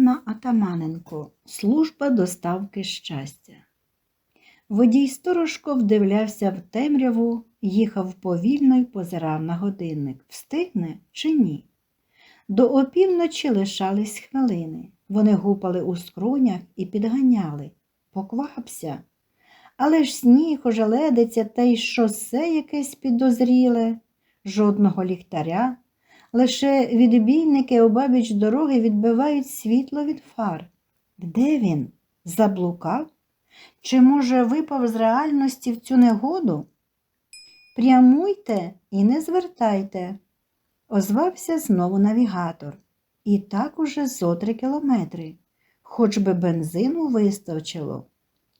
Анна Атаманенко. Служба доставки щастя. Водій сторожко вдивлявся в темряву, їхав повільно й позирав на годинник. Встигне чи ні? До опівночі лишались хвилини. Вони гупали у скронях і підганяли. Поквапся. Але ж сніг, ожеледиться та й шосе якесь підозріле, жодного ліхтаря. Лише відбійники обабіч дороги відбивають світло від фар. Де він? Заблукав? Чи, може, випав з реальності в цю негоду? Прямуйте і не звертайте, озвався знову навігатор. І так уже зо три кілометри, хоч би бензину вистачило.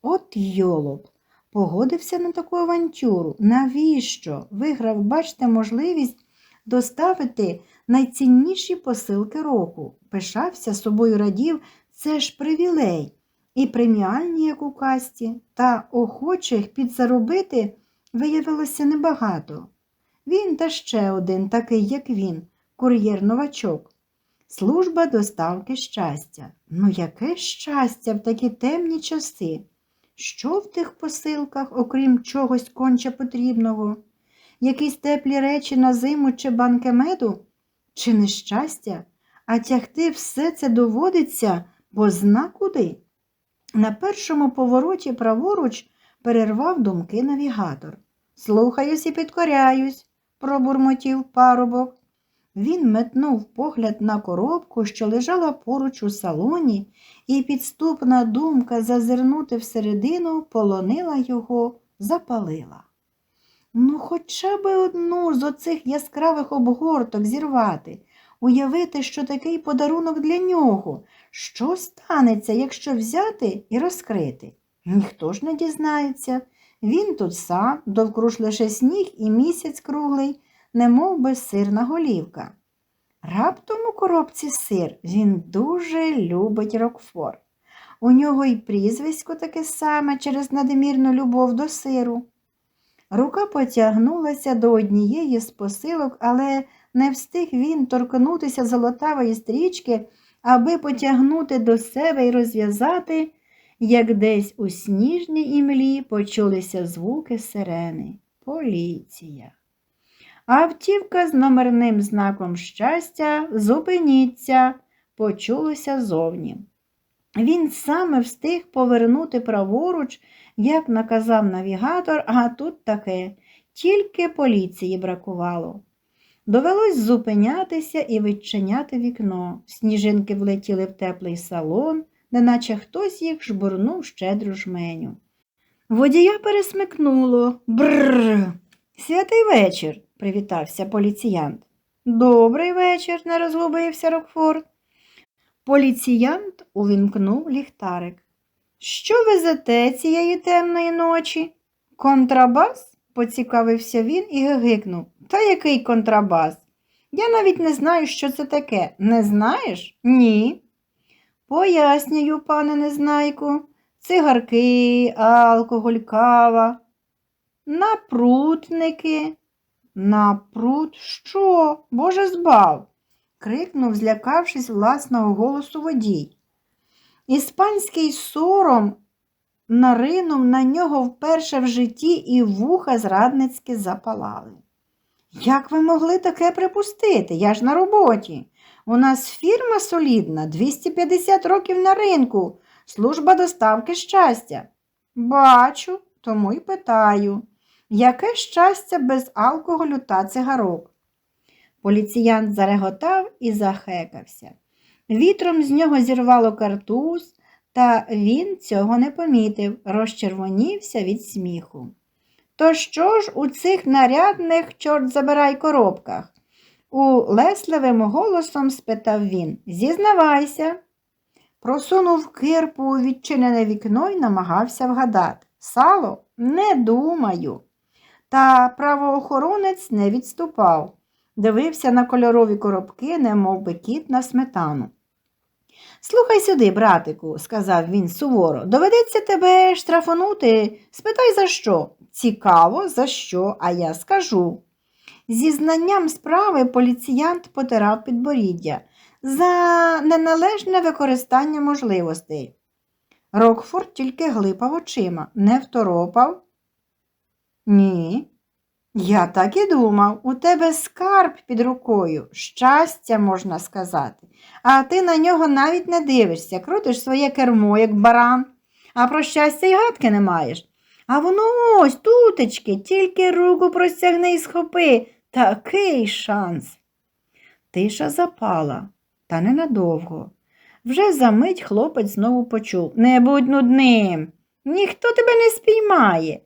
От йолоп, погодився на таку авантюру. Навіщо? Виграв, бачите, можливість доставити найцінніші посилки року. Пишався собою радів, це ж привілей. І преміальні, як у касті, та охочих підзаробити виявилося небагато. Він та ще один, такий, як він, кур'єр-новачок. Служба доставки щастя. Ну, яке щастя в такі темні часи? Що в тих посилках, окрім чогось конче потрібного? Якісь теплі речі на зиму чи банки меду? Чи нещастя? А тягти все це доводиться, бо зна куди. На першому повороті праворуч перервав думки навігатор. Слухаюсь і підкоряюсь, пробурмотів парубок. Він метнув погляд на коробку, що лежала поруч у салоні, і підступна думка зазирнути всередину полонила його, запалила. Ну, хоча би одну з оцих яскравих обгорток зірвати, уявити, що такий подарунок для нього. Що станеться, якщо взяти і розкрити? Ніхто ж не дізнається. Він тут сам, довкруж лише сніг і місяць круглий, немов би сирна голівка. Раптом у коробці сир він дуже любить Рокфор. У нього й прізвисько таке саме через надмірну любов до сиру. Рука потягнулася до однієї з посилок, але не встиг він торкнутися золотавої стрічки, аби потягнути до себе і розв'язати, як десь у сніжній імлі почулися звуки сирени. Поліція. Автівка з номерним знаком щастя, зупиніться, почулося зовні. Він саме встиг повернути праворуч, як наказав навігатор, а тут таке, тільки поліції бракувало. Довелось зупинятися і відчиняти вікно. Сніжинки влетіли в теплий салон, неначе хтось їх жбурнув щедру жменю. Водія пересмикнуло. Бррр. Святий вечір, привітався поліціянт. Добрий вечір, не розгубився Рокфорд. Поліціянт увімкнув ліхтарик. Що везете цієї темної ночі? Контрабас? поцікавився він і гигикнув. Та який контрабас? Я навіть не знаю, що це таке. Не знаєш? Ні. Пояснюю, пане незнайку, цигарки, алкоголь, кава. Напрутники. Напрут що? Боже збав? крикнув, злякавшись власного голосу водій. Іспанський сором наринув на нього вперше в житті і вуха зрадницьки запалали. Як ви могли таке припустити? Я ж на роботі. У нас фірма солідна, 250 років на ринку, служба доставки щастя. Бачу, тому й питаю, яке щастя без алкоголю та цигарок? Поліціянт зареготав і захекався. Вітром з нього зірвало картуз, та він цього не помітив, розчервонівся від сміху. То що ж у цих нарядних, чорт забирай коробках? Улесливим голосом спитав він. Зізнавайся. Просунув кирпу у відчинене вікно і намагався вгадати. Сало, не думаю. Та правоохоронець не відступав, дивився на кольорові коробки, немов би кіт на сметану. Слухай сюди, братику, сказав він суворо, доведеться тебе штрафанути. Спитай, за що? Цікаво, за що, а я скажу. Зі знанням справи поліціянт потирав підборіддя. за неналежне використання можливостей. Рокфорд тільки глипав очима, не второпав. Ні. Я так і думав, у тебе скарб під рукою, щастя, можна сказати, а ти на нього навіть не дивишся, крутиш своє кермо, як баран, а про щастя й гадки не маєш. А воно ось тутечки, тільки руку простягни й схопи. Такий шанс. Тиша запала, та ненадовго. Вже за мить хлопець знову почув Не будь нудним. Ніхто тебе не спіймає.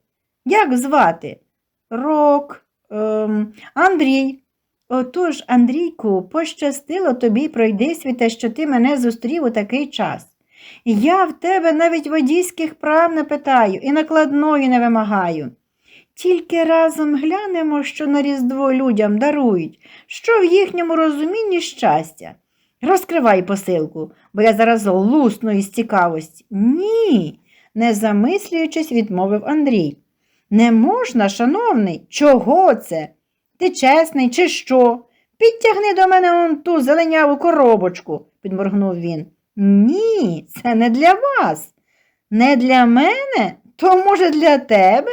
Як звати? Рок, ем, Андрій. Отож, Андрійку, пощастило тобі пройди світе, що ти мене зустрів у такий час. Я в тебе навіть водійських прав не питаю і накладної не вимагаю. Тільки разом глянемо, що на Різдво людям дарують, що в їхньому розумінні щастя. Розкривай посилку, бо я зараз лусну із цікавості. Ні, не замислюючись, відмовив Андрій. Не можна, шановний, чого це? Ти чесний, чи що? Підтягни до мене он ту зеленяву коробочку, підморгнув він. Ні, це не для вас. Не для мене? То, може, для тебе?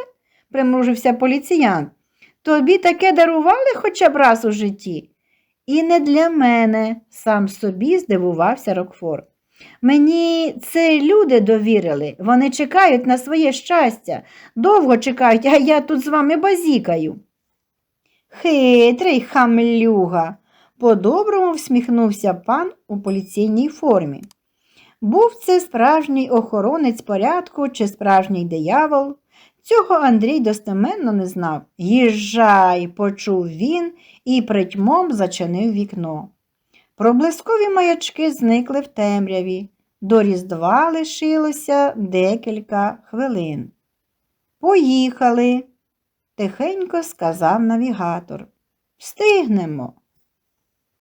примружився поліціянт. Тобі таке дарували хоча б раз у житті? І не для мене, сам собі здивувався Рокфор. Мені це люди довірили, вони чекають на своє щастя, довго чекають, а я тут з вами базікаю. Хитрий хамлюга, по-доброму всміхнувся пан у поліційній формі. Був це справжній охоронець порядку чи справжній диявол? Цього Андрій достеменно не знав. Їжджай, почув він і притьмом зачинив вікно. Проблискові маячки зникли в темряві. До Різдва лишилося декілька хвилин. Поїхали, тихенько сказав навігатор. Встигнемо.